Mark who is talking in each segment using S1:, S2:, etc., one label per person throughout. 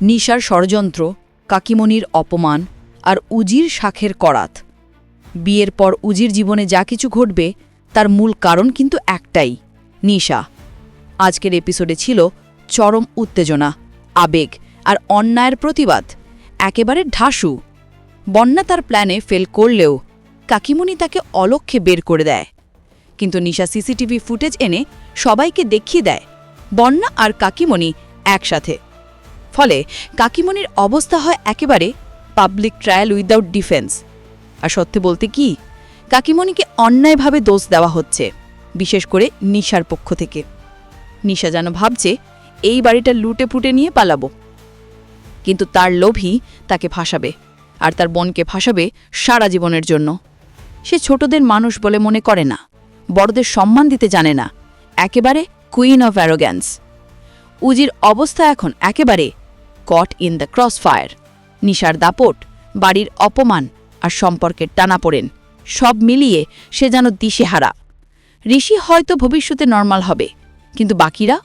S1: নিশার ষড়যন্ত্র, কাকিমণির অপমান আর উজির শাখের করাত। বিয়ের পর উজির জীবনে যা কিছু ঘটবে, তার মূল কারণ কিন্তু একটাই, নিশা। আজকের এপিসোডে ছিল চরম উত্তেজনা, আবেগ আর অন্যায়ের প্রতিবাদ, একেবারে ঢাসু। বন্যা তার প্ল্যানে ফেল করলেও কাকিমণি তাকে অলক্ষ্যে বের করে দেয়। কিন্তু নিশা সিসিটিভি ফুটেজ এনে সবাইকে দেখিয়ে দেয়, বন্যা আর কাকিমণি একসাথে। ফলে কাকিমনির অবস্থা হয় একেবারে পাবলিক ট্রায়াল উইদাউট ডিফেন্স আর সত্যি বলতে কি, কাকিমণিকে অন্যায়ভাবে দোষ দেওয়া হচ্ছে, বিশেষ করে নিশার পক্ষ থেকে। নিশা যেন ভাবছে, এই বাড়িটা লুটে ফুটে নিয়ে পালাবো। কিন্তু তার লোভই তাকে ফাঁসাবে, আর তার বোনকে ফাঁসাবে সারা জীবনের জন্য। সে ছোটদের মানুষ বলে মনে করে না, বড়দের সম্মান দিতে জানে না, একেবারে কুইন অফ অ্যারোগ্যান্স উজির অবস্থা এখন একেবারে caught in the cross fire নিশার দাপট, বাড়ির অপমান আর সম্পর্কের টানাপোড়েন, সব মিলিয়ে সে যেন দিশেহারা। ঋষি হয়তো ভবিষ্যতে নর্মাল হবে, কিন্তু বাকিরা,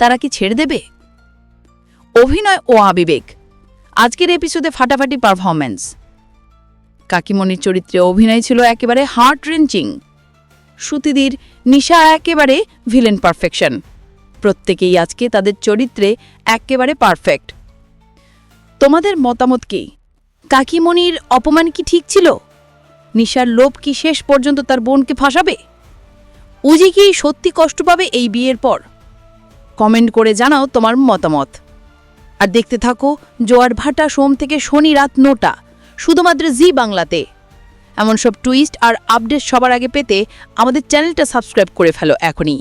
S1: তারা কি ছেড়ে দেবে? অভিনয় ও আবিবেক। আজকের এপিসোডে ফাটাফাটি পারফরম্যান্স কাকিমণির চরিত্রে অভিনয় ছিল একেবারে হার্ট রেঞ্চিং সুতিদির নিশা একেবারে ভিলেন পারফেকশন প্রত্যেকেই আজকে তাদের চরিত্রে একেবারে পারফেক্ট তোমাদের মতামত কি? কাকিমণির অপমান কি ঠিক ছিল? নিশার লোভ কি শেষ পর্যন্ত তার বোনকে ফাঁসাবে? উজি কি সত্যি কষ্ট পাবে এই বিয়ের পর? কমেন্ট করে জানাও তোমার মতামত। আর দেখতে থাকো, জোয়ার ভাটা সোম থেকে শনি রাত নোটা, শুধুমাত্র জি বাংলাতে। এমন সব টুইস্ট আর আপডেট সবার আগে পেতে আমাদের চ্যানেলটা সাবস্ক্রাইব করে ফেলো এখনই।